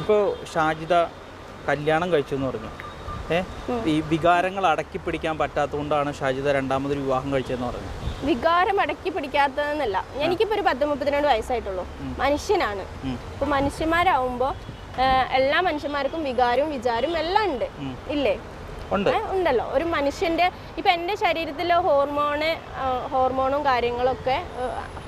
ഇപ്പോൾ ഷാജിദ കല്യാണം കഴിച്ചു എന്ന് പറഞ്ഞു ഏഹ് ഈ വികാരങ്ങൾ അടക്കി പിടിക്കാൻ പറ്റാത്തതുകൊണ്ടാണ് ഷാജിദ രണ്ടാമതൊരു വിവാഹം കഴിച്ചതെന്ന് പറഞ്ഞു വികാരം അടക്കി പിടിക്കാത്തതെന്നല്ല. എനിക്കിപ്പോ ഒരു പത്ത് മുപ്പത്തിരണ്ട് വയസ്സായിട്ടുള്ളൂ. മനുഷ്യനാണ്. ഇപ്പൊ മനുഷ്യന്മാരാവുമ്പോ എല്ലാ മനുഷ്യന്മാർക്കും വികാരവും വിചാരവും എല്ലാം ഉണ്ട്. ഇല്ലേ? ഉണ്ടല്ലോ. ഒരു മനുഷ്യന്റെ ഇപ്പൊ എന്റെ ശരീരത്തിലെ ഹോർമോണ് ഹോർമോണും കാര്യങ്ങളൊക്കെ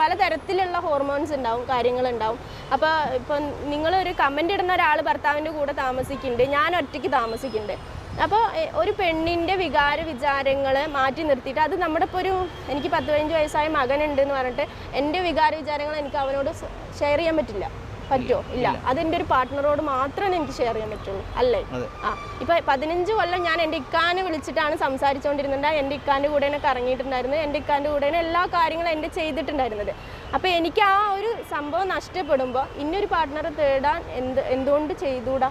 പലതരത്തിലുള്ള ഹോർമോൺസ് ഉണ്ടാവും കാര്യങ്ങളുണ്ടാവും. അപ്പോൾ നിങ്ങൾ ഒരു കമന്റ് ഇടുന്ന ഒരാൾ ഭർത്താവിന്റെ കൂടെ താമസിക്കുന്നുണ്ട്. ഞാൻ ഒറ്റയ്ക്ക് താമസിക്കുന്നുണ്ട്. അപ്പോൾ ഒരു പെണ്ണിന്റെ വികാര വിചാരങ്ങൾ മാറ്റി നിർത്തിയിട്ട് അത് നമ്മുടെ ഇപ്പോൾ ഒരു എനിക്ക് പത്ത് പതിനഞ്ച് വയസ്സായ മകനുണ്ട് എന്ന് പറഞ്ഞിട്ട് എന്റെ വികാര വിചാരങ്ങൾ എനിക്ക് അവനോട് ഷെയർ ചെയ്യാൻ പറ്റില്ല. പറ്റുമോ ഇല്ല. അതെന്റെ ഒരു പാർട്ട്ണറോട് മാത്രമേ എനിക്ക് ഷെയർ ചെയ്യാൻ പറ്റുള്ളൂ. അല്ലേ. ആ. ഇപ്പൊ പതിനഞ്ച് കൊല്ലം ഞാൻ എന്റെ ഇക്കാനെ വിളിച്ചിട്ടാണ് സംസാരിച്ചുകൊണ്ടിരുന്നത് എന്റെ ഇക്കാന്റെ കൂടെയാണ് കറങ്ങിയിട്ടുണ്ടായിരുന്നത് എന്റെ ഇക്കാന്റെ കൂടെ എല്ലാ കാര്യങ്ങളും എന്റെ ചെയ്തിട്ടുണ്ടായിരുന്നത്. അപ്പൊ എനിക്ക് ആ ഒരു സംഭവം നഷ്ടപ്പെടുമ്പോൾ ഇന്നൊരു പാർട്ട്ണറെ തേടാൻ എന്ത് എന്തുകൊണ്ട് ചെയ്തുകൂടാ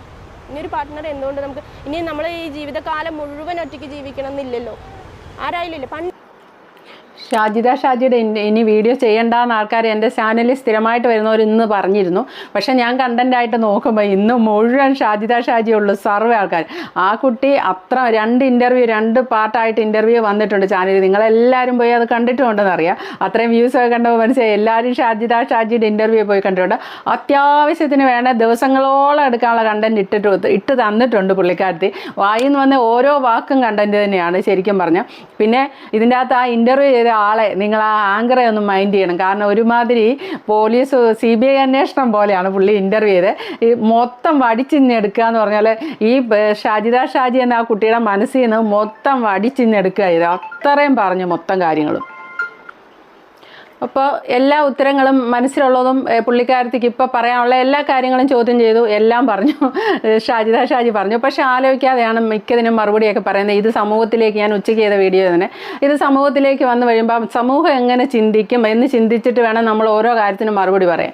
ഇനിയൊരു പാർട്ട്ണർ എന്തുകൊണ്ട് നമുക്ക് ഇനി നമ്മൾ ഈ ജീവിതകാലം മുഴുവൻ ഒറ്റയ്ക്ക് ജീവിക്കണം എന്നില്ലല്ലോ ആരായാലും ഇല്ല? പണ്ട് ഷാജിദ ഷാജിയുടെ ഇനി- വീഡിയോ ചെയ്യേണ്ടെന്ന് ആൾക്കാർ എന്റെ ചാനലിൽ സ്ഥിരമായിട്ട് വരുന്നവർ ഇന്ന് പറഞ്ഞിരുന്നു. പക്ഷേ ഞാൻ കണ്ടന്റായിട്ട് നോക്കുമ്പോൾ ഇന്ന് മുഴുവൻ ഷാജിദ ഷാജി ഉള്ളൂ സർവ ആൾക്കാർ. ആ കുട്ടി അത്ര രണ്ട് ഇന്റർവ്യൂ രണ്ട് പാർട്ടായിട്ട് ഇന്റർവ്യൂ വന്നിട്ടുണ്ട് ചാനലിൽ. നിങ്ങളെല്ലാവരും പോയി അത് കണ്ടിട്ടുണ്ടെന്ന് അറിയാം. അത്രയും വ്യൂസ് ഒക്കെ കണ്ടപ്പോൾ മനസ്സിലായി. എല്ലാവരും ഷാജിദ ഷാജിയുടെ ഇന്റർവ്യൂ പോയി കണ്ടിട്ടുണ്ട്. അത്യാവശ്യത്തിന് വേണ്ട ദിവസങ്ങളോളം എടുക്കാനുള്ള കണ്ടന്റ് ഇട്ടിട്ട് ഇട്ട് തന്നിട്ടുണ്ട് പുള്ളിക്കാരത്തി. വായിന്ന് വന്ന ഓരോ വാക്കും കണ്ടന്റ് തന്നെയാണ് ശരിക്കും പറഞ്ഞാൽ പിന്നെ ഇതിന്റെ അകത്ത് ആ ഇന്റർവ്യൂ ചെയ്ത ആളെ നിങ്ങൾ ആ ആങ്കറെ ഒന്ന് മൈൻഡ് ചെയ്യണം. കാരണം ഒരുമാതിരി പോലീസ് സി ബി ഐ അന്വേഷണം പോലെയാണ് പുള്ളി ഇന്റർവ്യൂ ചെയ്ത്. ഈ മൊത്തം വടിച്ചിഞ്ഞെടുക്കുക എന്ന് പറഞ്ഞാൽ ഈ ഷാജിദ ഷാജി എന്ന ആ കുട്ടിയുടെ മനസ്സിൽ നിന്ന് മൊത്തം വടിച്ചിഞ്ഞെടുക്കുക ഇത് അത്രയും പറഞ്ഞു മൊത്തം കാര്യങ്ങളും. അപ്പോൾ എല്ലാ ഉത്തരങ്ങളും മനസ്സിലുള്ളതും പുള്ളിക്കാരത്തിക്ക് ഇപ്പോൾ പറയാനുള്ള എല്ലാ കാര്യങ്ങളും ചോദ്യം ചെയ്തു. എല്ലാം പറഞ്ഞു. ഷാജിദ ഷാജി പറഞ്ഞു. പക്ഷെ ആലോചിക്കാതെയാണ് മിക്കതിനും മറുപടിയൊക്കെ പറയുന്നത്. ഇത് സമൂഹത്തിലേക്ക് ഞാൻ ഉച്ചയ്ക്ക് ചെയ്ത വീഡിയോ തന്നെ. ഇത് സമൂഹത്തിലേക്ക് വന്നു കഴിയുമ്പോൾ സമൂഹം എങ്ങനെ ചിന്തിക്കും എന്ന് ചിന്തിച്ചിട്ട് വേണം നമ്മൾ ഓരോ കാര്യത്തിനും മറുപടി പറയാൻ.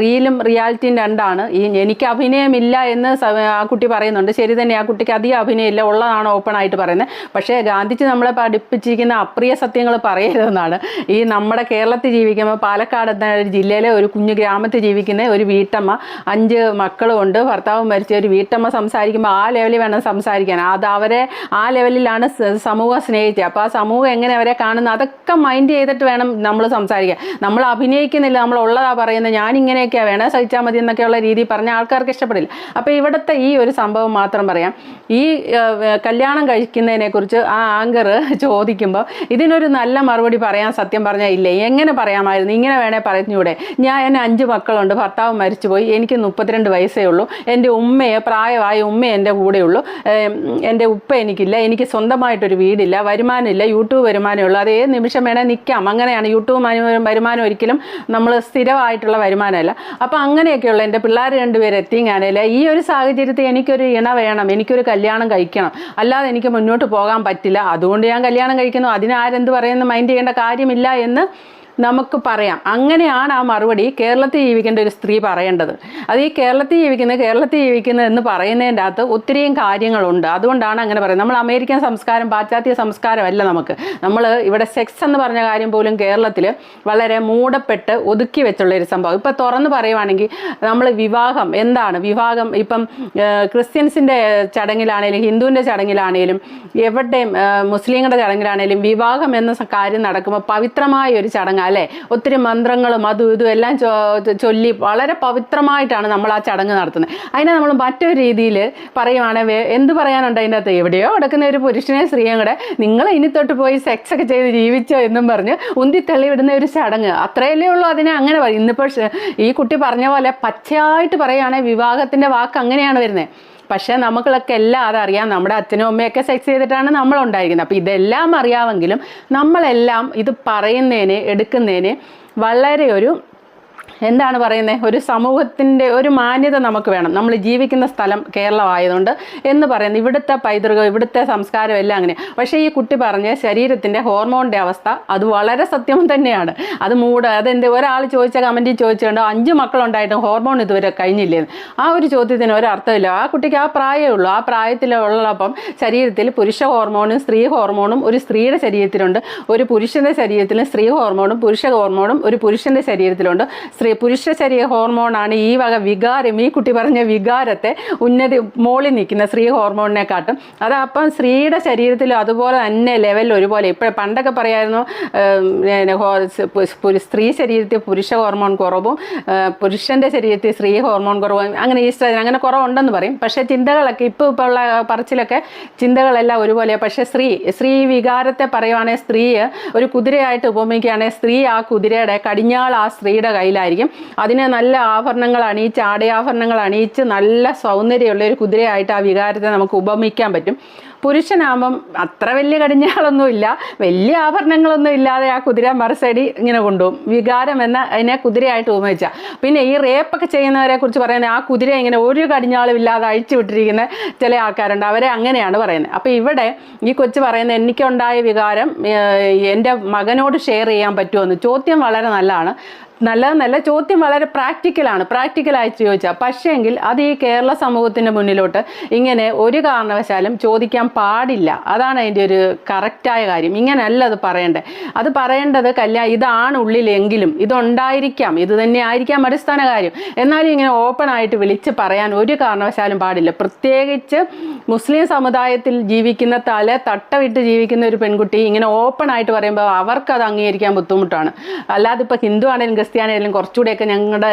റീലും റിയാലിറ്റിയും രണ്ടാണ്. ഈ എനിക്ക് അഭിനയമില്ല എന്ന് ആ കുട്ടി പറയുന്നുണ്ട്. ശരി തന്നെ ആ കുട്ടിക്ക് അധികം അഭിനയമില്ല. ഉള്ളതാണ് ഓപ്പൺ ആയിട്ട് പറയുന്നത്. പക്ഷേ ഗാന്ധിജി നമ്മളെ പഠിപ്പിച്ചിരിക്കുന്ന അപ്രിയ സത്യങ്ങൾ പറയരുതെന്നാണ്. ഈ നമ്മുടെ കേരളത്തിൽ ജീവിക്കുമ്പോൾ പാലക്കാട് എന്ന ജില്ലയിലെ ഒരു കുഞ്ഞു ഗ്രാമത്തിൽ ജീവിക്കുന്ന ഒരു വീട്ടമ്മ അഞ്ച് മക്കളുമുണ്ട് ഭർത്താവ് മരിച്ച ഒരു വീട്ടമ്മ സംസാരിക്കുമ്പോൾ ആ ലെവലിൽ വേണം സംസാരിക്കാൻ. അത് അവരെ ആ ലെവലിലാണ് സമൂഹം സ്നേഹിച്ചത് അപ്പോൾ ആ സമൂഹം എങ്ങനെ അവരെ കാണുന്നത് അതൊക്കെ മൈൻഡ് ചെയ്തിട്ട് വേണം നമ്മൾ സംസാരിക്കാൻ. നമ്മൾ അഭിനയിക്കുന്നില്ല നമ്മൾ ഉള്ളതാ പറയുന്നത്. ഞാൻ ഇങ്ങനെയൊക്കെയാണ് വേണേ സഹിച്ചാൽ മതി എന്നൊക്കെയുള്ള രീതി പറഞ്ഞ ആൾക്കാർക്ക് ഇഷ്ടപ്പെടില്ല. അപ്പോൾ ഇവിടുത്തെ ഈ ഒരു സംഭവം മാത്രം പറയാം. ഈ കല്യാണം കഴിക്കുന്നതിനെക്കുറിച്ച് ആ ആങ്കർ ചോദിക്കുമ്പോൾ ഇതിനൊരു നല്ല മറുപടി പറയാൻ സത്യം പറഞ്ഞാൽ ഇല്ലേ. എങ്ങനെ പറയാമായിരുന്നു ഇങ്ങനെ വേണേ പറഞ്ഞൂടെ. ഞാൻ എന്നെ അഞ്ച് മക്കളുണ്ട് ഭർത്താവ് മരിച്ചുപോയി എനിക്ക് മുപ്പത്തിരണ്ട് വയസ്സേ ഉള്ളൂ എന്റെ ഉമ്മയെ പ്രായമായ ഉമ്മ എന്റെ കൂടെയുള്ളൂ എന്റെ ഉപ്പ എനിക്കില്ല എനിക്ക് സ്വന്തമായിട്ടൊരു വീടില്ല വരുമാനമില്ല യൂട്യൂബ് വരുമാനമേ ഉള്ളൂ അത് ഏത് നിമിഷം വേണേൽ നിൽക്കാം അങ്ങനെയാണ് യൂട്യൂബ് മനു- വരുമാനം ഒരിക്കലും നമ്മൾ സ്ഥിരമായിട്ടുള്ള വരുമാനമല്ല. അപ്പോൾ അങ്ങനെയൊക്കെയുള്ള എന്റെ പിള്ളേർ രണ്ടുപേരും എത്തിങ്ങാനല്ല ഈ ഒരു സാഹചര്യത്തിൽ എനിക്കൊരു ഇണ വേണം എനിക്കൊരു കല്യാണം കഴിക്കണം. അല്ലാതെ എനിക്ക് മുന്നോട്ട് പോകാൻ പറ്റില്ല. അതുകൊണ്ട് ഞാൻ കല്യാണം കഴിക്കുന്നു. അതിനാരെന്ത് പറയുന്നു? മൈൻഡ് ചെയ്യേണ്ട കാര്യമില്ല എന്ന് നമുക്ക് പറയാം. അങ്ങനെയാണ് ആ മറുപടി കേരളത്തിൽ ജീവിക്കേണ്ട ഒരു സ്ത്രീ പറയേണ്ടത്. അത് ഈ കേരളത്തിൽ ജീവിക്കുന്നത് കേരളത്തിൽ ജീവിക്കുന്നത് എന്ന് പറയുന്നതിന്റെ അകത്ത് ഒത്തിരിയും കാര്യങ്ങളുണ്ട്. അതുകൊണ്ടാണ് അങ്ങനെ പറയുന്നത്. നമ്മൾ അമേരിക്കൻ സംസ്കാരം പാശ്ചാത്യ സംസ്കാരമല്ല നമുക്ക്. നമ്മൾ ഇവിടെ സെക്സ് എന്ന് പറഞ്ഞ കാര്യം പോലും കേരളത്തിൽ വളരെ മൂടപ്പെട്ട് ഒതുക്കി വെച്ചുള്ള ഒരു സംഭവം. ഇപ്പം തുറന്ന് പറയുവാണെങ്കിൽ നമ്മൾ വിവാഹം എന്താണ്? വിവാഹം ഇപ്പം ക്രിസ്ത്യൻസിന്റെ ചടങ്ങിലാണേലും ഹിന്ദുവിന്റെ ചടങ്ങിലാണേലും എവിടെയും മുസ്ലിങ്ങളുടെ ചടങ്ങിലാണേലും വിവാഹം എന്ന കാര്യം നടക്കുമ്പോൾ പവിത്രമായ ഒരു ചടങ്ങ് അല്ലേ ഒത്തിരി മന്ത്രങ്ങളും അതും ഇതും എല്ലാം ചൊല്ലി വളരെ പവിത്രമായിട്ടാണ് നമ്മൾ ആ ചടങ്ങ് നടത്തുന്നത്. അതിനെ നമ്മൾ മറ്റൊരു രീതിയിൽ പറയുവാണെങ്കിൽ എന്ത് പറയാനുണ്ട് അതിന്റെ അകത്ത്? എവിടെയോ കിടക്കുന്ന ഒരു പുരുഷനെ സ്ത്രീയും കൂടെ നിങ്ങൾ ഇനി തൊട്ട് പോയി സെക്സ് ഒക്കെ ചെയ്ത് ജീവിച്ചോ എന്നും പറഞ്ഞ് ഉന്തിത്തള്ളി വിടുന്ന ഒരു ചടങ്ങ്. അത്രയല്ലേ ഉള്ളൂ അതിനെ അങ്ങനെ പറയും ഇന്നിപ്പോൾ ഈ കുട്ടി പറഞ്ഞ പോലെ പച്ചയായിട്ട് പറയുകയാണെങ്കിൽ വിവാഹത്തിന്റെ വാക്ക് അങ്ങനെയാണ് വരുന്നത് പക്ഷേ നമുക്കൊക്കെ എല്ലാം അതറിയാം. നമ്മുടെ അച്ഛനും അമ്മയൊക്കെ സെക്സ് ചെയ്തിട്ടാണ് നമ്മൾ ഉണ്ടായിരിക്കുന്നത് അപ്പോൾ ഇതെല്ലാം അറിയാമെങ്കിലും നമ്മളെല്ലാം ഇത് പറയുന്നതിന് എടുക്കുന്നതിന് വളരെ ഒരു എന്താണ് പറയുന്നത് ഒരു സമൂഹത്തിന്റെ ഒരു മാന്യത നമുക്ക് വേണം. നമ്മൾ ജീവിക്കുന്ന സ്ഥലം കേരളമായതുകൊണ്ട് എന്ന് പറയുന്നത് ഇവിടുത്തെ പൈതൃകം ഇവിടുത്തെ സംസ്കാരം എല്ലാം അങ്ങനെ. പക്ഷേ ഈ കുട്ടി പറഞ്ഞ ശരീരത്തിന്റെ ഹോർമോണിന്റെ അവസ്ഥ അത് വളരെ സത്യം തന്നെയാണ്. അത് മൂട് അതെന്ത് ഒരാൾ ചോദിച്ച കമന്റിൽ ചോദിച്ചുകൊണ്ട് അഞ്ച് മക്കളുണ്ടായിട്ടും ഹോർമോൺ ഇതുവരെ കഴിഞ്ഞില്ലേ? ആ ഒരു ചോദ്യത്തിന് ഒരർത്ഥമില്ല ആ കുട്ടിക്ക് ആ പ്രായമേ ഉള്ളൂ. ആ പ്രായത്തിലുള്ളപ്പം ശരീരത്തിൽ പുരുഷ ഹോർമോണും സ്ത്രീ ഹോർമോണും ഒരു സ്ത്രീയുടെ ശരീരത്തിലുണ്ട്. ഒരു പുരുഷന്റെ ശരീരത്തിലും സ്ത്രീ ഹോർമോണും പുരുഷ ഹോർമോണും ഒരു പുരുഷന്റെ ശരീരത്തിലുണ്ട്. സ്ത്രീ പുരുഷ ശരീര ഹോർമോണാണ് ഈ വക വികാരം ഈ കുട്ടി പറഞ്ഞ വികാരത്തെ ഉന്നതി മോളി നിൽക്കുന്ന സ്ത്രീ ഹോർമോണിനെക്കാട്ടും അത് അപ്പം സ്ത്രീയുടെ ശരീരത്തിലും അതുപോലെ തന്നെ ലെവലിൽ ഒരുപോലെ. ഇപ്പോൾ പണ്ടൊക്കെ പറയായിരുന്നു സ്ത്രീ ശരീരത്തിൽ പുരുഷ ഹോർമോൺ കുറവും പുരുഷന്റെ ശരീരത്തിൽ സ്ത്രീ ഹോർമോൺ കുറവും അങ്ങനെ ഈസ്ട്രജൻ അങ്ങനെ കുറവുണ്ടെന്ന് പറയും. പക്ഷേ ചിന്തകളൊക്കെ ഇപ്പോൾ ഇപ്പോൾ ഉള്ള പറച്ചിലൊക്കെ ചിന്തകളെല്ലാം ഒരുപോലെ. പക്ഷേ സ്ത്രീ സ്ത്രീ വികാരത്തെ പറയുവാണെങ്കിൽ സ്ത്രീ ഒരു കുതിരയായിട്ട് ഉപമിക്കുകയാണെങ്കിൽ സ്ത്രീ ആ കുതിരയുടെ കടിഞ്ഞാൾ ആ സ്ത്രീയുടെ കയ്യിലായിരിക്കും. അതിനെ നല്ല ആഭരണങ്ങൾ അണിയിച്ച് ആടയാഭരണങ്ങൾ അണിയിച്ച് നല്ല സൗന്ദര്യമുള്ള ഒരു കുതിരയായിട്ട് ആ വികാരത്തെ നമുക്ക് ഉപമിക്കാൻ പറ്റും. പുരുഷനാകുമ്പം അത്ര വലിയ കടിഞ്ഞാളൊന്നുമില്ല. വലിയ ആഭരണങ്ങളൊന്നും ഇല്ലാതെ ആ കുതിര മറുസൈഡി ഇങ്ങനെ കൊണ്ടുപോകും. വികാരം എന്ന അതിനെ കുതിരയായിട്ട് ഉപമിച്ച. പിന്നെ ഈ റേപ്പൊക്കെ ചെയ്യുന്നവരെ കുറിച്ച് പറയുന്നത് ആ കുതിര ഇങ്ങനെ ഒരു കടിഞ്ഞാളും ഇല്ലാതെ അഴിച്ചു വിട്ടിരിക്കുന്ന ചില ആൾക്കാരുണ്ട്. അവരെ അങ്ങനെയാണ് പറയുന്നത്. അപ്പോൾ ഇവിടെ ഈ കൊച്ചു പറയുന്നത് എനിക്കുണ്ടായ വികാരം എന്റെ മകനോട് ഷെയർ ചെയ്യാൻ പറ്റുമെന്ന് ചോദ്യം വളരെ നല്ലതാണ്. നല്ലതെന്നല്ല ചോദ്യം വളരെ പ്രാക്ടിക്കലാണ് പ്രാക്ടിക്കലായിട്ട് ചോദിച്ചാൽ പക്ഷേങ്കിൽ അത് ഈ കേരള സമൂഹത്തിന്റെ മുന്നിലോട്ട് ഇങ്ങനെ ഒരു കാരണവശാലും ചോദിക്കാൻ പാടില്ല. അതാണ് അതിന്റെ ഒരു കറക്റ്റായ കാര്യം. ഇങ്ങനെയല്ല അത് പറയേണ്ടത് അത് പറയേണ്ടത് കല്യാണം ഇതാണ് ഉള്ളിലെങ്കിലും ഇതുണ്ടായിരിക്കാം ഇത് തന്നെ ആയിരിക്കാം അടിസ്ഥാന കാര്യം. എന്നാലും ഇങ്ങനെ ഓപ്പൺ ആയിട്ട് വിളിച്ച് പറയാൻ ഒരു കാരണവശാലും പാടില്ല. പ്രത്യേകിച്ച് മുസ്ലിം സമുദായത്തിൽ ജീവിക്കുന്ന തല തട്ടവിട്ട് ജീവിക്കുന്ന ഒരു പെൺകുട്ടി ഇങ്ങനെ ഓപ്പൺ ആയിട്ട് പറയുമ്പോൾ അവർക്ക് അത് അംഗീകരിക്കാൻ ബുദ്ധിമുട്ടാണ്. അല്ലാതെ ഇപ്പോൾ ഹിന്ദു ആണെങ്കിലും ക്രിസ്ത്യാനി ആണെങ്കിലും കുറച്ചുകൂടെയൊക്കെ ഞങ്ങളുടെ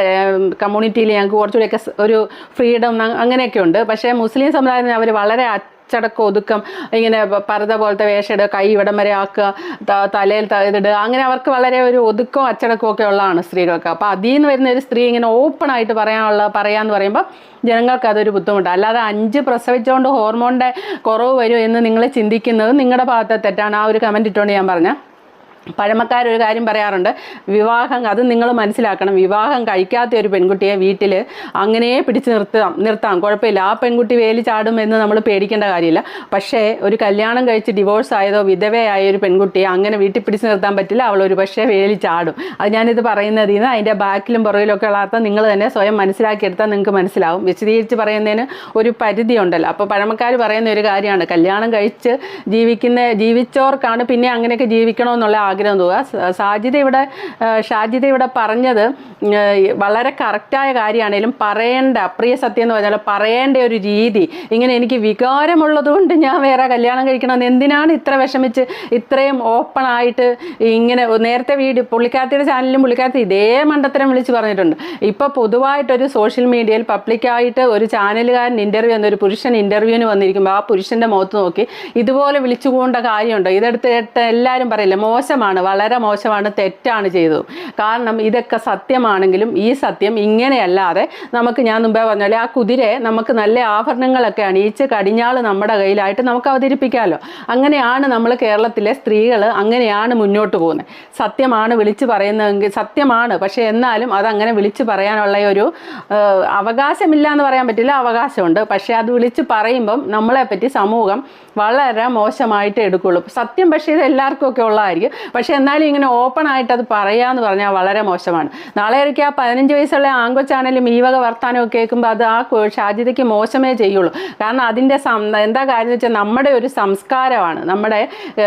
കമ്മ്യൂണിറ്റിയിൽ ഞങ്ങൾക്ക് കുറച്ചുകൂടെയൊക്കെ ഒരു ഫ്രീഡം അങ്ങനെയൊക്കെ ഉണ്ട്. പക്ഷേ മുസ്ലിം സമുദായത്തിൽ അവർ വളരെ അച്ചടക്കം ഒതുക്കം ഇങ്ങനെ പരത പോലത്തെ വേഷം ഇടുക കൈ ഇവിടം വരെ ആക്കുക തലയിൽ ഇതിടുക അങ്ങനെ അവർക്ക് വളരെ ഒരു ഒതുക്കവും അച്ചടക്കവും ഒക്കെ ഉള്ളതാണ് സ്ത്രീകൾക്ക്. അപ്പോൾ അതിൽ നിന്ന് വരുന്ന ഒരു സ്ത്രീ ഇങ്ങനെ ഓപ്പൺ ആയിട്ട് പറയാനുള്ള പറയാന്ന് പറയുമ്പോൾ ജനങ്ങൾക്ക് അതൊരു ബുദ്ധിമുട്ടാണ് അല്ലാതെ അഞ്ച് പ്രസവിച്ചുകൊണ്ട് ഹോർമോണിന്റെ കുറവ് വരും എന്ന് നിങ്ങൾ ചിന്തിക്കുന്നത് നിങ്ങളുടെ ഭാഗത്തെ തെറ്റാണ്. ആ ഒരു കമന്റ് ഇട്ടുകൊണ്ട് ഞാൻ പറഞ്ഞ. പഴമക്കാരൊരു കാര്യം പറയാറുണ്ട് വിവാഹം അത് നിങ്ങൾ മനസ്സിലാക്കണം വിവാഹം കഴിക്കാത്ത ഒരു പെൺകുട്ടിയെ വീട്ടിൽ അങ്ങനെ പിടിച്ചു നിർത്താം നിർത്താം. കുഴപ്പമില്ല. ആ പെൺകുട്ടി വേലി ചാടും എന്ന് നമ്മൾ പേടിക്കേണ്ട കാര്യമില്ല. പക്ഷേ ഒരു കല്യാണം കഴിച്ച് ഡിവോഴ്സ് ആയതോ വിധവയായ ഒരു പെൺകുട്ടിയെ അങ്ങനെ വീട്ടിൽ പിടിച്ചു നിർത്താൻ പറ്റില്ല. അവൾ ഒരു പക്ഷേ വേലി ചാടും. അത് ഞാനിത് പറയുന്നതിൽ നിന്ന് അതിന്റെ ബാക്കിലും പുറകിലൊക്കെ ഉള്ള അർത്ഥം നിങ്ങൾ തന്നെ സ്വയം മനസ്സിലാക്കിയെടുത്താൽ നിങ്ങൾക്ക് മനസ്സിലാവും. വിശദീകരിച്ച് പറയുന്നതിന് ഒരു പരിധി ഉണ്ടല്ലോ അപ്പോൾ പഴമക്കാർ പറയുന്ന ഒരു കാര്യമാണ് കല്യാണം കഴിച്ച് ജീവിക്കുന്ന ജീവിച്ചവർക്കാണ് പിന്നെ അങ്ങനെയൊക്കെ ജീവിക്കണമെന്നുള്ള ആഗ്രഹം തോന്നുക. സാജിത ഇവിടെ ഷാജിത ഇവിടെ പറഞ്ഞത് വളരെ കറക്റ്റായ കാര്യമാണേലും പറയേണ്ട പ്രിയ സത്യം എന്ന് പറഞ്ഞാൽ പറയേണ്ട ഒരു രീതി. ഇങ്ങനെ എനിക്ക് വികാരമുള്ളതുകൊണ്ട് ഞാൻ വേറെ കല്യാണം കഴിക്കണമെന്ന് എന്തിനാണ് ഇത്ര വിഷമിച്ച് ഇത്രയും ഓപ്പൺ ആയിട്ട് ഇങ്ങനെ നേരത്തെ വീട് പുള്ളിക്കാരത്തിയുടെ ചാനലിലും പുള്ളിക്കാരത്തി ഇതേ മണ്ടത്തരം വിളിച്ച് പറഞ്ഞിട്ടുണ്ട്. ഇപ്പോൾ പൊതുവായിട്ടൊരു സോഷ്യൽ മീഡിയയിൽ പബ്ലിക്കായിട്ട് ഒരു ചാനലുകാരൻ ഇന്റർവ്യൂ എന്നൊരു പുരുഷൻ ഇന്റർവ്യൂവിന് വന്നിരിക്കുമ്പോൾ ആ പുരുഷന്റെ മുഖത്ത് നോക്കി ഇതുപോലെ വിളിച്ചു പോകേണ്ട കാര്യമുണ്ടോ? ഇതെടുത്ത് എല്ലാവരും പറയില്ല മോശമാണ് വളരെ മോശമാണ് തെറ്റാണ് ചെയ്തത് കാരണം ഇതൊക്കെ സത്യമാണെങ്കിലും ഈ സത്യം ഇങ്ങനെയല്ലാതെ നമുക്ക് ഞാൻ മുമ്പേ പറഞ്ഞാൽ ആ കുതിരയെ നമുക്ക് നല്ല ആഭരണങ്ങളൊക്കെ അണിയിച്ച് കടിഞ്ഞാൾ നമ്മുടെ കയ്യിലായിട്ട് നമുക്ക് അവതരിപ്പിക്കാമല്ലോ അങ്ങനെയാണ് നമ്മൾ കേരളത്തിലെ സ്ത്രീകൾ അങ്ങനെയാണ് മുന്നോട്ട് പോകുന്നത്. സത്യമാണ് വിളിച്ചു പറയുന്നതെങ്കിൽ സത്യമാണ് പക്ഷേ എന്നാലും അതങ്ങനെ വിളിച്ചു പറയാനുള്ള ഒരു അവകാശമില്ല എന്ന് പറയാൻ പറ്റില്ല അവകാശമുണ്ട്. പക്ഷേ അത് വിളിച്ച് പറയുമ്പം നമ്മളെപ്പറ്റി സമൂഹം വളരെ മോശമായിട്ട് എടുക്കുള്ളൂ. സത്യം പക്ഷേ ഇത് എല്ലാവർക്കും ഒക്കെ ഉള്ളതായിരിക്കും. പക്ഷേ എന്നാലും ഇങ്ങനെ ഓപ്പൺ ആയിട്ട് അത് പറയാന്ന് പറഞ്ഞാൽ വളരെ മോശമാണ്. നാളെ ഒരിക്കൽ ആ പതിനഞ്ച് വയസ്സുള്ള ആങ്കൊച്ചാണേലും ഈ വക വർത്താനമൊക്കെ കേൾക്കുമ്പോൾ അത് ആ ഷാജിതയ്ക്ക് മോശമേ ചെയ്യുള്ളൂ. കാരണം അതിന്റെ എന്താ കാര്യം വെച്ചാൽ നമ്മുടെ ഒരു സംസ്കാരമാണ്. നമ്മുടെ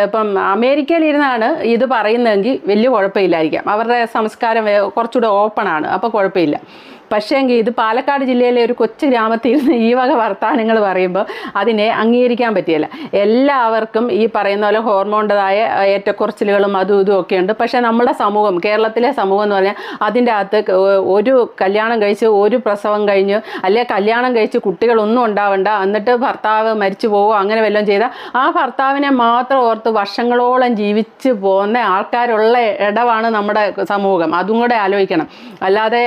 ഇപ്പം അമേരിക്കയിലിരുന്നാണ് ഇത് പറയുന്നതെങ്കിൽ വലിയ കുഴപ്പമില്ലായിരിക്കാം. അവരുടെ സംസ്കാരം കുറച്ചുകൂടെ ഓപ്പൺ ആണ്. അപ്പോൾ കുഴപ്പമില്ല. പക്ഷേങ്കിൽ ഇത് പാലക്കാട് ജില്ലയിലെ ഒരു കൊച്ചു ഗ്രാമത്തിൽ നിന്ന് ഈ വക വർത്തമാനങ്ങൾ പറയുമ്പോൾ അതിനെ അംഗീകരിക്കാൻ പറ്റിയല്ല. എല്ലാവർക്കും ഈ പറയുന്ന പോലെ ഹോർമോണിന്റെതായ ഏറ്റക്കുറച്ചിലുകളും അതും ഇതും ഒക്കെ ഉണ്ട്. പക്ഷേ നമ്മുടെ സമൂഹം കേരളത്തിലെ സമൂഹം എന്ന് പറഞ്ഞാൽ അതിന്റെ അകത്ത് ഒരു കല്യാണം കഴിച്ച് ഒരു പ്രസവം കഴിഞ്ഞ് അല്ലെ കല്യാണം കഴിച്ച് കുട്ടികളൊന്നും ഉണ്ടാവണ്ട എന്നിട്ട് ഭർത്താവ് മരിച്ചു പോവോ അങ്ങനെ വല്ലതും ചെയ്താൽ ആ ഭർത്താവിനെ മാത്രം ഓർത്ത് വർഷങ്ങളോളം ജീവിച്ച് പോകുന്ന ആൾക്കാരുള്ള ഇടവാണ് നമ്മുടെ സമൂഹം. അതും കൂടെ ആലോചിക്കണം. അല്ലാതെ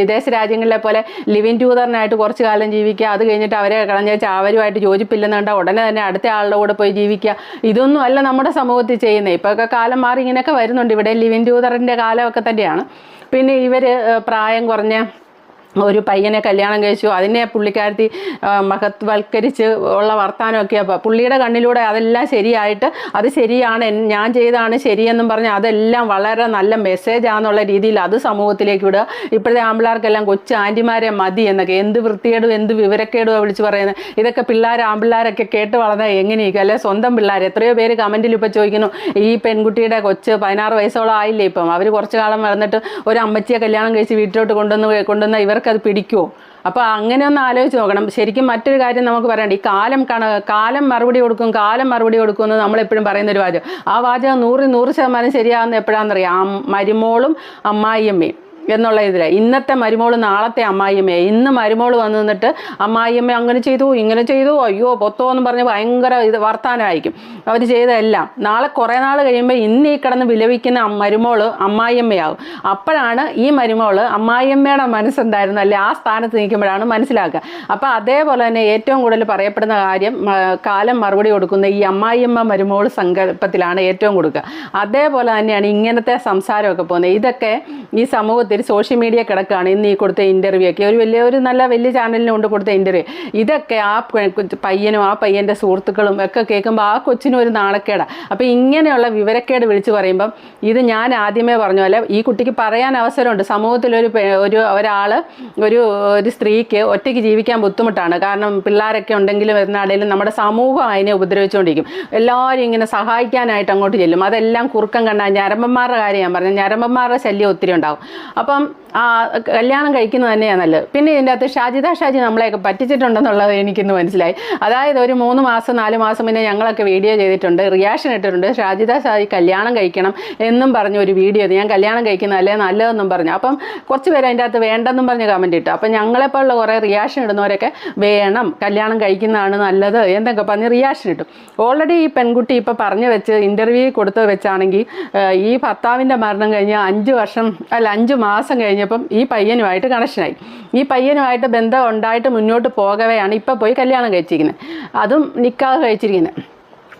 വിദേശ വിദ വിദേശ രാജ്യങ്ങളിലെ പോലെ ലിവിൻ ടൂതറിനായിട്ട് കുറച്ച് കാലം ജീവിക്കുക. അത് കഴിഞ്ഞിട്ട് അവരെ കളഞ്ഞേച്ച് അവരുമായിട്ട് യോജിപ്പില്ലെന്ന് കണ്ട ഉടനെ തന്നെ അടുത്ത ആളുടെ കൂടെ പോയി ജീവിക്കുക. ഇതൊന്നും അല്ല നമ്മുടെ സമൂഹത്തിൽ ചെയ്യുന്നത്. ഇപ്പോഴൊക്കെ കാലം മാറി ഇങ്ങനെയൊക്കെ വരുന്നുണ്ട്. ഇവിടെ ലിവിൻ ടൂതറിന്റെ കാലമൊക്കെ തന്നെയാണ്. പിന്നെ ഇവർ പ്രായം കുറഞ്ഞ ഒരു പയ്യനെ കല്യാണം കഴിച്ചു. അതിനെ പുള്ളിക്കാരത്തി മഹത്വൽക്കരിച്ച് ഉള്ള വർത്തമാനമൊക്കെ പുള്ളിയുടെ കണ്ണിലൂടെ അതെല്ലാം ശരിയായിട്ട് അത് ശരിയാണ് ഞാൻ ചെയ്താണ് ശരിയെന്നും പറഞ്ഞ് അതെല്ലാം വളരെ നല്ല മെസ്സേജ് മെസ്സേജാന്നുള്ള രീതിയിൽ അത് സമൂഹത്തിലേക്ക് വിടുക. ഇപ്പോഴത്തെ ആമ്പിള്ളേർക്കെല്ലാം കൊച്ചു ആന്റിമാരെ മതി എന്നൊക്കെ എന്ത് വൃത്തികേടും എന്ത് വിവരക്കേടുവാണ് വിളിച്ച് പറയുന്നത് ഇതൊക്കെ പിള്ളേർ ആമ്പിള്ളേരൊക്കെ കേട്ട് വളർന്നാൽ എങ്ങനെയൊക്കെ? അല്ലെ സ്വന്തം പിള്ളേർ എത്രയോ പേര് കമന്റിൽ ഇപ്പോൾ ചോദിക്കുന്നു ഈ പെൺകുട്ടിയുടെ കൊച്ച് പതിനാറ് വയസ്സോളം ആയില്ലേ ഇപ്പം? അവർ കുറച്ച് കാലം വളർന്നിട്ട് ഒരു അമ്മച്ചിയെ കല്യാണം കഴിച്ച് വീട്ടിലോട്ട് കൊണ്ടുവന്ന് കൊണ്ടുവന്ന ഇവർക്കത് പിടിക്കുമോ അപ്പോൾ അങ്ങനെ ഒന്ന് ആലോചിച്ച് നോക്കണം. ശരിക്കും മറ്റൊരു കാര്യം നമുക്ക് പറയണ്ട ഈ കാലം കണ കാലം മറുപടി കൊടുക്കും കാലം മറുപടി കൊടുക്കും എന്ന് നമ്മളെപ്പോഴും പറയുന്ന ഒരു വാചകം. ആ വാചകം നൂറ് നൂറ് ശതമാനം ശരിയാകുന്ന എപ്പോഴാണെന്നറിയാം? മരുമോളും അമ്മായിയമ്മയും. എന്നുള്ള ഇതിൽ ഇന്നത്തെ മരുമോൾ നാളത്തെ അമ്മായിയമ്മയെ ഇന്ന് മരുമോൾ വന്നു നിന്നിട്ട് അമ്മായിയമ്മ അങ്ങനെ ചെയ്തു ഇങ്ങനെ ചെയ്തു അയ്യോ പൊത്തോ എന്ന് പറഞ്ഞ് ഭയങ്കര ഇത് വർത്താനമായിരിക്കും അവർ ചെയ്തതെല്ലാം. നാളെ കുറേ നാൾ കഴിയുമ്പോൾ ഇന്ന് ഈ കിടന്ന് വിലപിക്കുന്ന മരുമോൾ മരുമോൾ അമ്മായിയമ്മയാവും. അപ്പോഴാണ് ഈ മരുമോൾ അമ്മായിയമ്മയുടെ മനസ്സെന്തായിരുന്നു? അല്ലെ ആ സ്ഥാനത്ത് നിൽക്കുമ്പോഴാണ് മനസ്സിലാക്കുക. അപ്പോൾ അതേപോലെ തന്നെ ഏറ്റവും കൂടുതൽ പറയപ്പെടുന്ന കാര്യം കാലം മറുപടി കൊടുക്കുന്ന ഈ അമ്മായിയമ്മ മരുമോൾ സങ്കല്പത്തിലാണ് ഏറ്റവും കൊടുക്കുക. അതേപോലെ തന്നെയാണ് ഇങ്ങനത്തെ സംസാരമൊക്കെ പോകുന്നത്. ഇതൊക്കെ ഈ സമൂഹത്തിൽ സോഷ്യൽ മീഡിയ കിടക്കുകയാണ് ഇന്ന് ഈ കൊടുത്ത ഇന്റർവ്യൂ ഒക്കെ. ഒരു വലിയ ഒരു നല്ല വലിയ ചാനലിന് കൊണ്ട് കൊടുത്ത ഇന്റർവ്യൂ ഇതൊക്കെ ആ പയ്യനും ആ പയ്യന്റെ സുഹൃത്തുക്കളും ഒക്കെ കേൾക്കുമ്പോൾ ആ കൊച്ചിനും ഒരു നാണക്കേടാണ് അപ്പോൾ ഇങ്ങനെയുള്ള വിവരക്കേട് വിളിച്ച് പറയുമ്പം ഇത് ഞാൻ ആദ്യമേ പറഞ്ഞ. പോലെ ഈ കുട്ടിക്ക് പറയാൻ അവസരമുണ്ട്. സമൂഹത്തിലൊരു ഒരു ഒരാൾ ഒരു ഒരു സ്ത്രീക്ക് ഒറ്റയ്ക്ക് ജീവിക്കാൻ ബുദ്ധിമുട്ടാണ്. കാരണം പിള്ളേരൊക്കെ ഉണ്ടെങ്കിലും വരുന്നാടേലും നമ്മുടെ സമൂഹം അതിനെ ഉപദ്രവിച്ചുകൊണ്ടിരിക്കും എല്ലാവരും ഇങ്ങനെ സഹായിക്കാനായിട്ട് അങ്ങോട്ട് ചെല്ലും. അതെല്ലാം കുറുക്കം കണ്ട ഞരമ്പന്മാരുടെ കാര്യം ഞാൻ പറഞ്ഞു. ഞരമ്പന്മാരുടെ ശല്യം ഒത്തിരി ഉണ്ടാവും. അപ്പം കല്യാണം കഴിക്കുന്നത് തന്നെയാണ് നല്ലത് പിന്നെ ഇതിന്റെ അകത്ത് ഷാജിദ ഷാജി നമ്മളെയൊക്കെ പറ്റിച്ചിട്ടുണ്ടെന്നുള്ളത് എനിക്കിന്ന് മനസ്സിലായി. അതായത് ഒരു മൂന്ന് മാസം നാല് മാസം മുന്നേ ഞങ്ങളൊക്കെ വീഡിയോ ചെയ്തിട്ടുണ്ട് റിയാക്ഷൻ ഇട്ടിട്ടുണ്ട്. ഷാജിദ ഷാജി കല്യാണം കഴിക്കണം എന്നും പറഞ്ഞ ഒരു വീഡിയോ ഞാൻ കല്യാണം കഴിക്കുന്നതല്ലേ നല്ലതെന്നും പറഞ്ഞു. അപ്പം കുറച്ച് പേര് അതിന്റെ അകത്ത് വേണ്ടെന്നും പറഞ്ഞ് കമന്റ് ഇട്ടു. അപ്പം ഞങ്ങളെപ്പോലുള്ള കുറേ റിയാക്ഷൻ ഇടുന്നവരൊക്കെ വേണം കല്യാണം കഴിക്കുന്നതാണ് നല്ലത് എന്തൊക്കെ പറഞ്ഞ് റിയാക്ഷൻ ഇട്ടു. ഓൾറെഡി ഈ പെൺകുട്ടി ഇപ്പോൾ പറഞ്ഞു വെച്ച് ഇന്റർവ്യൂ കൊടുത്ത് വെച്ചാണെങ്കിൽ ഈ ഭർത്താവിന്റെ മരണം കഴിഞ്ഞ് അഞ്ച് വർഷം അല്ല അഞ്ച് മാസം കഴിഞ്ഞപ്പം ഈ പയ്യനുമായിട്ട് കണക്ഷനായി ഈ പയ്യനുമായിട്ട് ബന്ധം ഉണ്ടായിട്ട് മുന്നോട്ട് പോകവെയാണ് ഇപ്പോൾ പോയി കല്യാണം കഴിച്ചിരിക്കുന്നത്. അതും നിക്കാഹ് കഴിച്ചിരിക്കുന്നത്.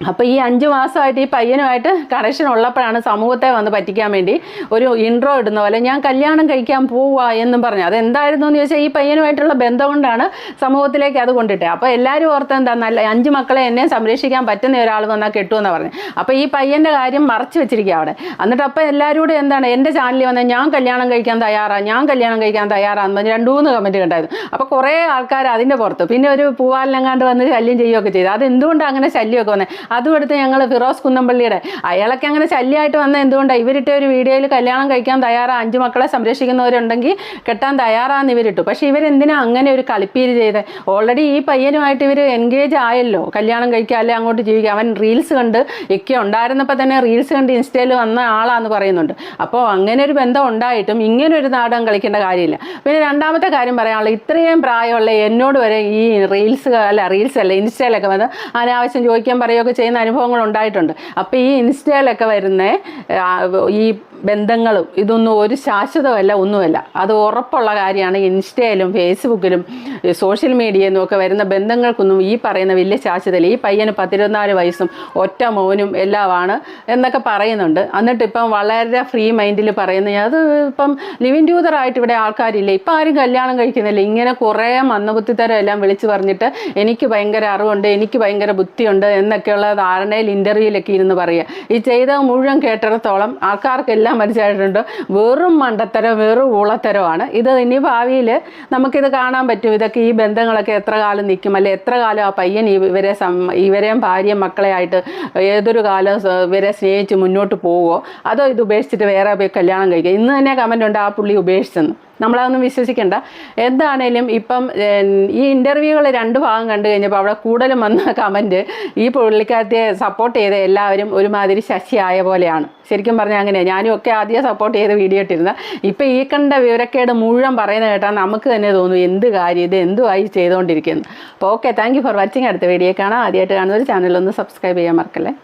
അപ്പോൾ ഈ അഞ്ച് മാസമായിട്ട് ഈ പയ്യനുമായിട്ട് കണക്ഷൻ ഉള്ളപ്പോഴാണ് സമൂഹത്തെ വന്ന് പറ്റിക്കാൻ വേണ്ടി ഒരു ഇൻട്രോ ഇടുന്ന പോലെ ഞാൻ കല്യാണം കഴിക്കാൻ പോവുക എന്നും പറഞ്ഞു. അതെന്തായിരുന്നു എന്ന് ചോദിച്ചാൽ ഈ പയ്യനുമായിട്ടുള്ള ബന്ധം കൊണ്ടാണ് സമൂഹത്തിലേക്ക് അത് കൊണ്ടിട്ടേ. അപ്പോൾ എല്ലാവരും ഓർത്ത് എന്താ നല്ല അഞ്ച് മക്കളെ എന്നെ സംരക്ഷിക്കാൻ പറ്റുന്ന ഒരാൾ വന്നാൽ കെട്ടുമെന്ന് പറഞ്ഞു. അപ്പോൾ ഈ പയ്യന്റെ കാര്യം മറച്ചു വെച്ചിരിക്കുക അവിടെ. എന്നിട്ട് അപ്പോൾ എല്ലാവരും കൂടെ എന്താണ് എന്റെ ചാനലിൽ വന്നാൽ ഞാൻ കല്യാണം കഴിക്കാൻ തയ്യാറാണ് ഞാൻ കല്യാണം കഴിക്കാൻ തയ്യാറാന്ന് പറഞ്ഞ് രണ്ട് മൂന്ന് കമന്റ് കണ്ടായിരുന്നു. അപ്പോൾ കുറേ ആൾക്കാർ അതിന്റെ പുറത്ത്. പിന്നെ ഒരു പൂവാലിനെങ്ങാണ്ട് വന്ന് ശല്യം ചെയ്യുകയൊക്കെ ചെയ്തു. അത് എന്തുകൊണ്ടാണ് അങ്ങനെ ശല്യമൊക്കെ വന്നത് അതും എടുത്ത് ഞങ്ങൾ ഫിറോസ് കുന്നമ്പള്ളിയുടെ. അയാളൊക്കെ അങ്ങനെ ശല്യമായിട്ട് വന്ന എന്തുകൊണ്ടാണ് ഇവരിട്ട ഒരു വീഡിയോയിൽ കല്യാണം കഴിക്കാൻ തയ്യാറാണ് അഞ്ച് മക്കളെ സംരക്ഷിക്കുന്നവരുണ്ടെങ്കിൽ കെട്ടാൻ തയ്യാറാന്ന് ഇവരിട്ടു. പക്ഷേ ഇവരെന്തിനാ അങ്ങനെ ഒരു കളിപ്പീര് ചെയ്ത്? ഓൾറെഡി ഈ പയ്യനുമായിട്ട് ഇവർ എൻഗേജ് ആയല്ലോ. കല്യാണം കഴിക്കുക അല്ലെ അങ്ങോട്ട് ജീവിക്കുക അവൻ റീൽസ് കണ്ട് ഒക്കെ ഉണ്ടായിരുന്നപ്പോൾ തന്നെ റീൽസ് കണ്ട് ഇൻസ്റ്റയിൽ വന്ന ആളാന്ന് പറയുന്നുണ്ട്. അപ്പോൾ അങ്ങനെ ഒരു ബന്ധം ഉണ്ടായിട്ടും ഇങ്ങനെ ഒരു നാടകം കളിക്കേണ്ട കാര്യമില്ല. പിന്നെ രണ്ടാമത്തെ കാര്യം പറയാനുള്ള ഇത്രയും പ്രായമുള്ള എന്നോട് വരെ ഈ റീൽസ് അല്ല റീൽസ് അല്ല ഇൻസ്റ്റയിലൊക്കെ വന്ന് അനാവശ്യം ചോദിക്കാൻ പറയുകയൊക്കെ ചെയ്യുന്ന അനുഭവങ്ങൾ ഉണ്ടായിട്ടുണ്ട്. അപ്പോൾ ഈ ഇൻസ്റ്റയിലൊക്കെ വരുന്ന ഈ ബന്ധങ്ങളും ഇതൊന്നും ഒരു ശാശ്വതമല്ല ഒന്നുമല്ല. അത് ഉറപ്പുള്ള കാര്യമാണ്. ഇൻസ്റ്റയിലും ഫേസ്ബുക്കിലും സോഷ്യൽ മീഡിയയിലും ഒക്കെ വരുന്ന ബന്ധങ്ങൾക്കൊന്നും ഈ പറയുന്ന വലിയ ശാശ്വതയില്ല. ഈ പയ്യന് പത്തിരുപത്തിനാല് വയസ്സും ഒറ്റ മോനും എല്ലാമാണ് എന്നൊക്കെ പറയുന്നുണ്ട്. എന്നിട്ട് ഇപ്പം വളരെ ഫ്രീ മൈൻഡിൽ പറയുന്ന. അത് ഇപ്പം ലിവിൻ ട്യൂതറായിട്ട് ഇവിടെ ആൾക്കാരില്ല? ഇപ്പം ആരും കല്യാണം കഴിക്കുന്നില്ല. ഇങ്ങനെ കുറേ മന്ദബുദ്ധിത്തരം എല്ലാം വിളിച്ചു പറഞ്ഞിട്ട് എനിക്ക് ഭയങ്കര അറിവുണ്ട് എനിക്ക് ഭയങ്കര ബുദ്ധിയുണ്ട് എന്നൊക്കെയുള്ള ധാരണയിൽ ഇന്റർവ്യൂവിലൊക്കെ ഇരുന്ന് പറയുക. ഈ ചെയ്ത മുഴുവൻ കേട്ടിടത്തോളം ആൾക്കാർക്കെല്ലാം മനസ്സിലായിട്ടുണ്ട് വെറും മണ്ടത്തരം വെറും ഊളത്തരമാണ് ഇത് ഇനി ഭാവിയിൽ നമുക്കിത് കാണാൻ പറ്റും. ഇതൊക്കെ ഈ ബന്ധങ്ങളൊക്കെ എത്ര കാലം നിൽക്കും? അല്ലെ എത്ര കാലം ആ പയ്യൻ ഇവരെ ഇവരെയും ഭാര്യയും മക്കളെ ആയിട്ട് ഏതൊരു കാലം ഇവരെ സ്നേഹിച്ച് മുന്നോട്ട് പോവുമോ അതോ ഇത് ഉപേക്ഷിച്ചിട്ട് വേറെ പോയി കല്യാണം കഴിക്കുക? ഇന്ന് തന്നെ കമന്റ് ഉണ്ട് ആ പുള്ളി ഉപേക്ഷിച്ചെന്ന്. നമ്മളതൊന്നും വിശ്വസിക്കേണ്ട. എന്താണേലും ഇപ്പം ഈ ഇന്റർവ്യൂകൾ രണ്ട് ഭാഗം കണ്ടു കഴിഞ്ഞപ്പോൾ അവിടെ കൂടുതലും വന്ന കമന്റ് ഈ പുള്ളിക്കാരത്തെ സപ്പോർട്ട് ചെയ്ത എല്ലാവരും ഒരുമാതിരി ശശിയായ പോലെയാണ്. ശരിക്കും പറഞ്ഞാൽ അങ്ങനെയാണ് ഞാനും ഒക്കെ ആദ്യം സപ്പോർട്ട് ചെയ്ത് വീഡിയോ ഇട്ടിരുന്നത് ഇപ്പം ഈ കണ്ട വിവരക്കേട് മുഴുവൻ പറയുന്നത് കേട്ടാൽ നമുക്ക് തന്നെ തോന്നും എന്ത് കാര്യം ഇത് എന്തുമായി ചെയ്തുകൊണ്ടിരിക്കുന്നു അപ്പോൾ okay thank you for watching അടുത്ത വീഡിയോ കാണാം. ആദ്യമായിട്ട് കാണുന്ന ഒരു ചാനലൊന്ന് സബ്സ്ക്രൈബ് ചെയ്യാൻ മറക്കല്ലേ?